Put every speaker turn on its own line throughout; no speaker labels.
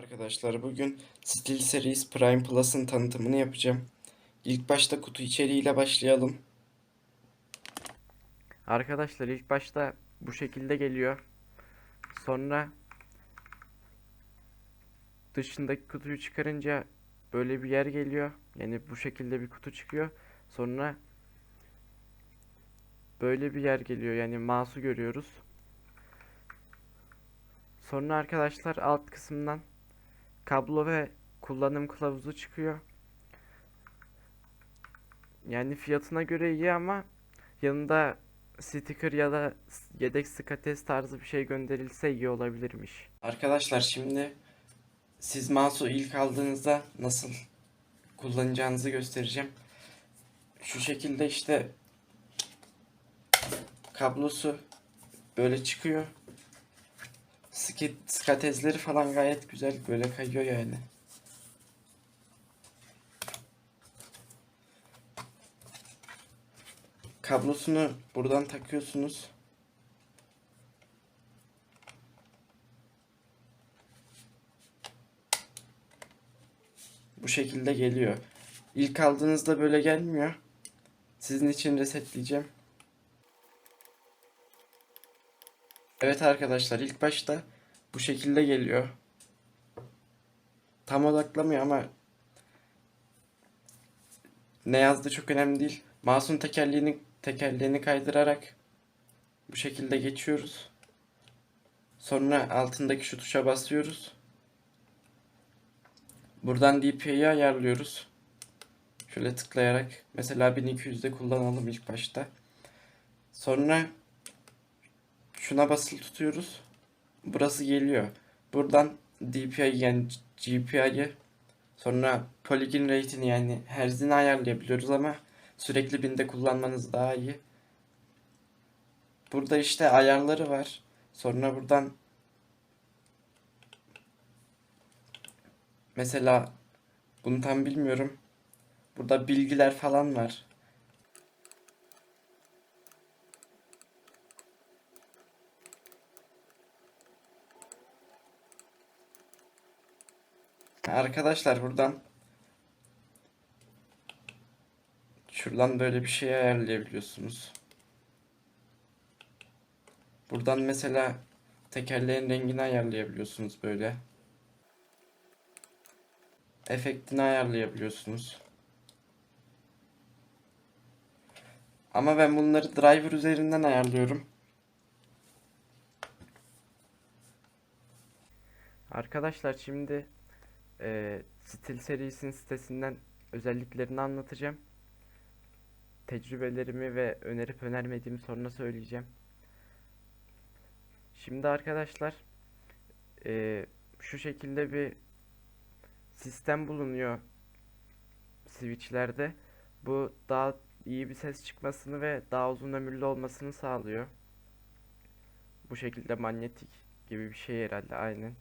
arkadaşlar. Bugün SteelSeries Prime Plus'ın tanıtımını yapacağım. İlk başta kutu içeriğiyle başlayalım.
Arkadaşlar ilk başta bu şekilde geliyor. Sonra dışındaki kutuyu çıkarınca böyle bir yer geliyor. Yani bu şekilde bir kutu çıkıyor. Sonra böyle bir yer geliyor. Yani mouse'u görüyoruz. Sonra arkadaşlar alt kısımdan kablo ve kullanım kılavuzu çıkıyor. Yani fiyatına göre iyi ama yanında sticker ya da yedek skates tarzı bir şey gönderilse iyi olabilirmiş.
Arkadaşlar şimdi siz mouse'u ilk aldığınızda nasıl kullanacağınızı göstereceğim. Şu şekilde işte kablosu böyle çıkıyor. Ski- Skatezleri falan gayet güzel böyle kayıyor yani. Kablosunu buradan takıyorsunuz. Bu şekilde geliyor. İlk aldığınızda böyle gelmiyor. Sizin için resetleyeceğim. Evet arkadaşlar ilk başta bu şekilde geliyor. Tam odaklamıyor ama ne yazdığı çok önemli değil. Mouse'un tekerleğini tekerleğini kaydırarak bu şekilde geçiyoruz. Sonra altındaki şu tuşa basıyoruz. Buradan DPI'yi ayarlıyoruz. Şöyle tıklayarak mesela 1200'de kullanalım ilk başta. Sonra şuna basılı tutuyoruz. Burası geliyor. Buradan DPI yani GPI'yi sonra polygon rate'ini yani herzini ayarlayabiliyoruz ama sürekli binde kullanmanız daha iyi. Burada işte ayarları var. Sonra buradan Mesela bunu tam bilmiyorum. Burada bilgiler falan var. Arkadaşlar buradan şuradan böyle bir şey ayarlayabiliyorsunuz. Buradan mesela tekerleğin rengini ayarlayabiliyorsunuz böyle efektini ayarlayabiliyorsunuz. Ama ben bunları driver üzerinden ayarlıyorum.
Arkadaşlar şimdi eee Stil serisinin sitesinden özelliklerini anlatacağım. Tecrübelerimi ve önerip önermediğimi sonra söyleyeceğim. Şimdi arkadaşlar eee, şu şekilde bir sistem bulunuyor switchlerde. Bu daha iyi bir ses çıkmasını ve daha uzun ömürlü olmasını sağlıyor. Bu şekilde manyetik gibi bir şey herhalde aynen.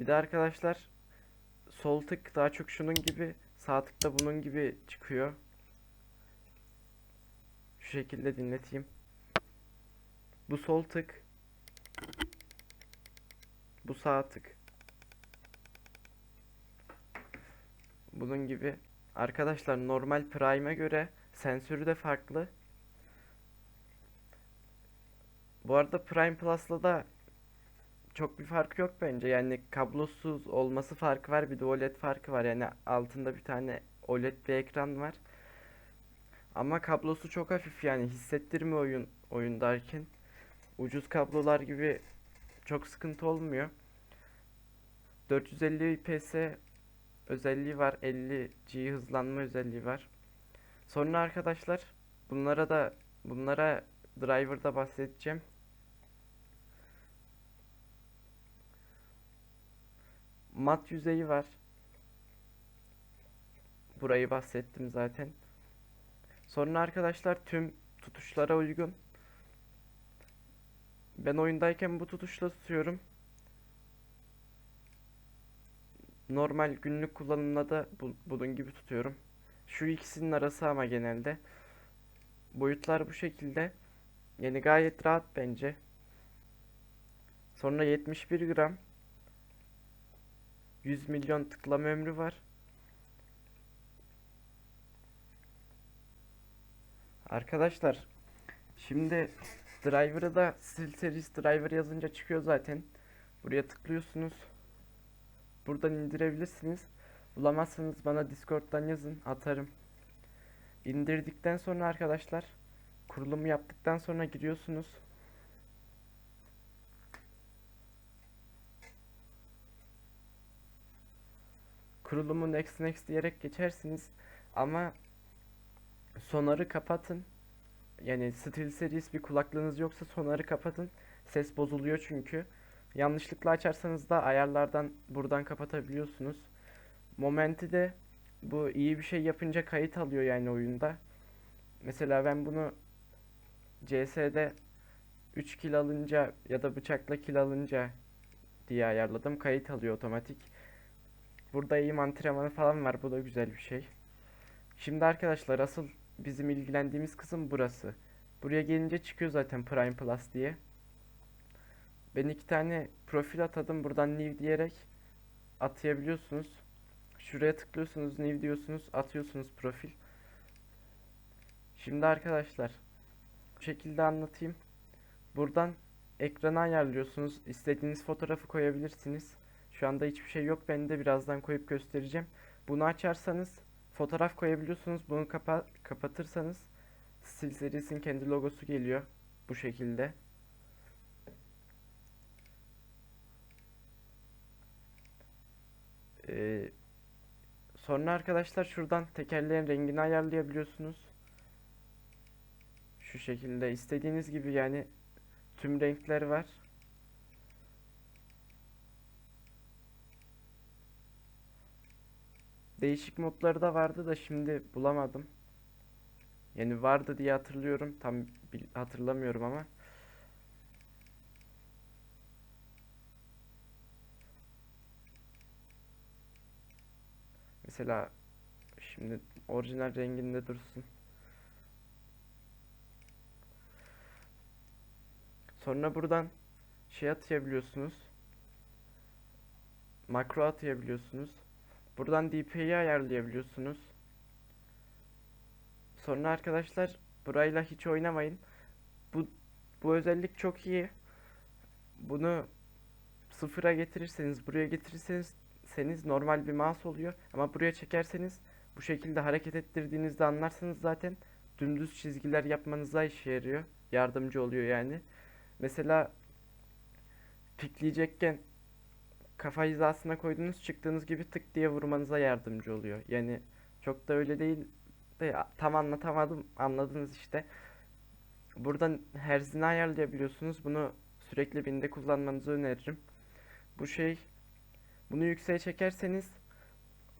Bir de arkadaşlar sol tık daha çok şunun gibi sağ tık da bunun gibi çıkıyor. Şu şekilde dinleteyim. Bu sol tık. Bu sağ tık. Bunun gibi. Arkadaşlar normal Prime'e göre sensörü de farklı. Bu arada Prime Plus'la da çok bir fark yok bence. Yani kablosuz olması farkı var. Bir de OLED farkı var. Yani altında bir tane OLED bir ekran var. Ama kablosu çok hafif yani hissettirmiyor oyun oyundayken. Ucuz kablolar gibi çok sıkıntı olmuyor. 450 IPS özelliği var. 50G hızlanma özelliği var. Sonra arkadaşlar bunlara da bunlara driver'da bahsedeceğim. Mat yüzeyi var. Burayı bahsettim zaten. Sonra arkadaşlar tüm tutuşlara uygun. Ben oyundayken bu tutuşla tutuyorum. Normal günlük kullanımda da bu, bunun gibi tutuyorum. Şu ikisinin arası ama genelde. Boyutlar bu şekilde. Yani gayet rahat bence. Sonra 71 gram. 100 milyon tıklama ömrü var. Arkadaşlar şimdi driver'ı da SteelSeries driver yazınca çıkıyor zaten. Buraya tıklıyorsunuz. Buradan indirebilirsiniz. Bulamazsanız bana Discord'dan yazın, atarım. İndirdikten sonra arkadaşlar kurulumu yaptıktan sonra giriyorsunuz. Kurulumu next next diyerek geçersiniz ama sonarı kapatın. Yani SteelSeries bir kulaklığınız yoksa sonarı kapatın. Ses bozuluyor çünkü. Yanlışlıkla açarsanız da ayarlardan buradan kapatabiliyorsunuz. Momenti de bu iyi bir şey yapınca kayıt alıyor yani oyunda. Mesela ben bunu CS'de 3 kill alınca ya da bıçakla kill alınca diye ayarladım. Kayıt alıyor otomatik. Burada iyi antrenmanı falan var. Bu da güzel bir şey. Şimdi arkadaşlar asıl bizim ilgilendiğimiz kısım burası. Buraya gelince çıkıyor zaten Prime Plus diye. Ben iki tane profil atadım. Buradan new diyerek atayabiliyorsunuz. Şuraya tıklıyorsunuz, new diyorsunuz, atıyorsunuz profil. Şimdi arkadaşlar bu şekilde anlatayım. Buradan ekrana ayarlıyorsunuz. İstediğiniz fotoğrafı koyabilirsiniz. Şu anda hiçbir şey yok. Ben de birazdan koyup göstereceğim. Bunu açarsanız fotoğraf koyabiliyorsunuz. Bunu kapa kapatırsanız SteelSeries'in kendi logosu geliyor. Bu şekilde. Ee, sonra arkadaşlar şuradan tekerleğin rengini ayarlayabiliyorsunuz. Şu şekilde istediğiniz gibi yani tüm renkler var. Değişik modları da vardı da şimdi bulamadım. Yani vardı diye hatırlıyorum. Tam hatırlamıyorum ama. Mesela şimdi orijinal renginde dursun. Sonra buradan şey atayabiliyorsunuz. Makro atayabiliyorsunuz. Buradan DPI'yi ayarlayabiliyorsunuz. Sonra arkadaşlar burayla hiç oynamayın. Bu bu özellik çok iyi. Bunu sıfıra getirirseniz, buraya getirirseniz seniz normal bir mouse oluyor. Ama buraya çekerseniz bu şekilde hareket ettirdiğinizde anlarsınız zaten. Dümdüz çizgiler yapmanıza işe yarıyor. Yardımcı oluyor yani. Mesela pikleyecekken kafa hizasına koyduğunuz çıktığınız gibi tık diye vurmanıza yardımcı oluyor. Yani çok da öyle değil de tam anlatamadım anladınız işte. Buradan herzini ayarlayabiliyorsunuz. Bunu sürekli binde kullanmanızı öneririm. Bu şey bunu yükseğe çekerseniz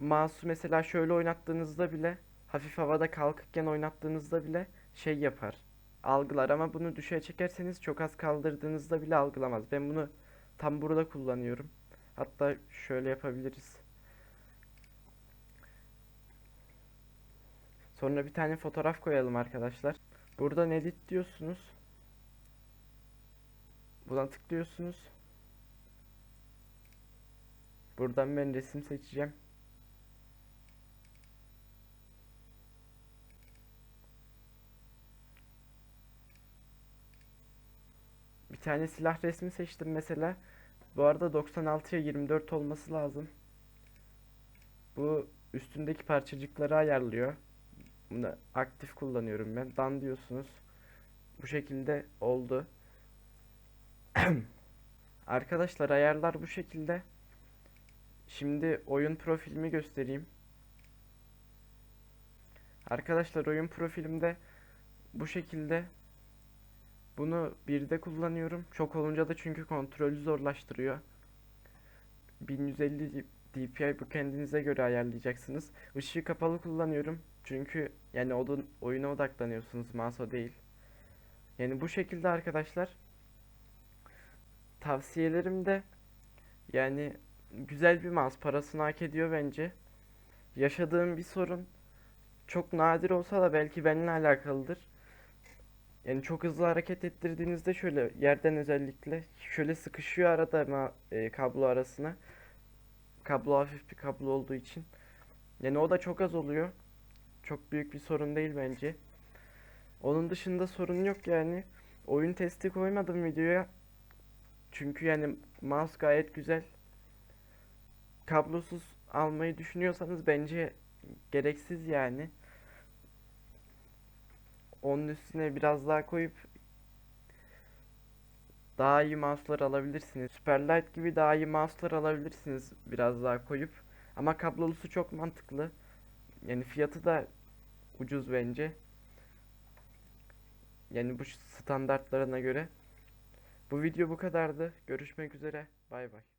mouse'u mesela şöyle oynattığınızda bile hafif havada kalkıkken oynattığınızda bile şey yapar. Algılar ama bunu düşüğe çekerseniz çok az kaldırdığınızda bile algılamaz. Ben bunu tam burada kullanıyorum. Hatta şöyle yapabiliriz. Sonra bir tane fotoğraf koyalım arkadaşlar. Buradan edit diyorsunuz. Buna tıklıyorsunuz. Buradan ben resim seçeceğim. Bir tane silah resmi seçtim mesela. Bu arada 96'ya 24 olması lazım. Bu üstündeki parçacıkları ayarlıyor. Bunu aktif kullanıyorum ben. Dan diyorsunuz. Bu şekilde oldu. Arkadaşlar ayarlar bu şekilde. Şimdi oyun profilimi göstereyim. Arkadaşlar oyun profilimde bu şekilde bunu birde kullanıyorum. Çok olunca da çünkü kontrolü zorlaştırıyor. 1150 DPI bu kendinize göre ayarlayacaksınız. Işığı kapalı kullanıyorum. Çünkü yani odun, oyuna odaklanıyorsunuz mouse'a değil. Yani bu şekilde arkadaşlar tavsiyelerim de yani güzel bir mouse parasını hak ediyor bence. Yaşadığım bir sorun çok nadir olsa da belki benimle alakalıdır. Yani çok hızlı hareket ettirdiğinizde şöyle yerden özellikle şöyle sıkışıyor arada e, kablo arasına. Kablo hafif bir kablo olduğu için. Yani o da çok az oluyor. Çok büyük bir sorun değil bence. Onun dışında sorun yok yani. Oyun testi koymadım videoya. Çünkü yani mouse gayet güzel. Kablosuz almayı düşünüyorsanız bence gereksiz yani. Onun üstüne biraz daha koyup daha iyi mouse'lar alabilirsiniz. Superlight gibi daha iyi mouse'lar alabilirsiniz biraz daha koyup. Ama kablolusu çok mantıklı. Yani fiyatı da ucuz bence. Yani bu standartlarına göre. Bu video bu kadardı. Görüşmek üzere. Bay bay.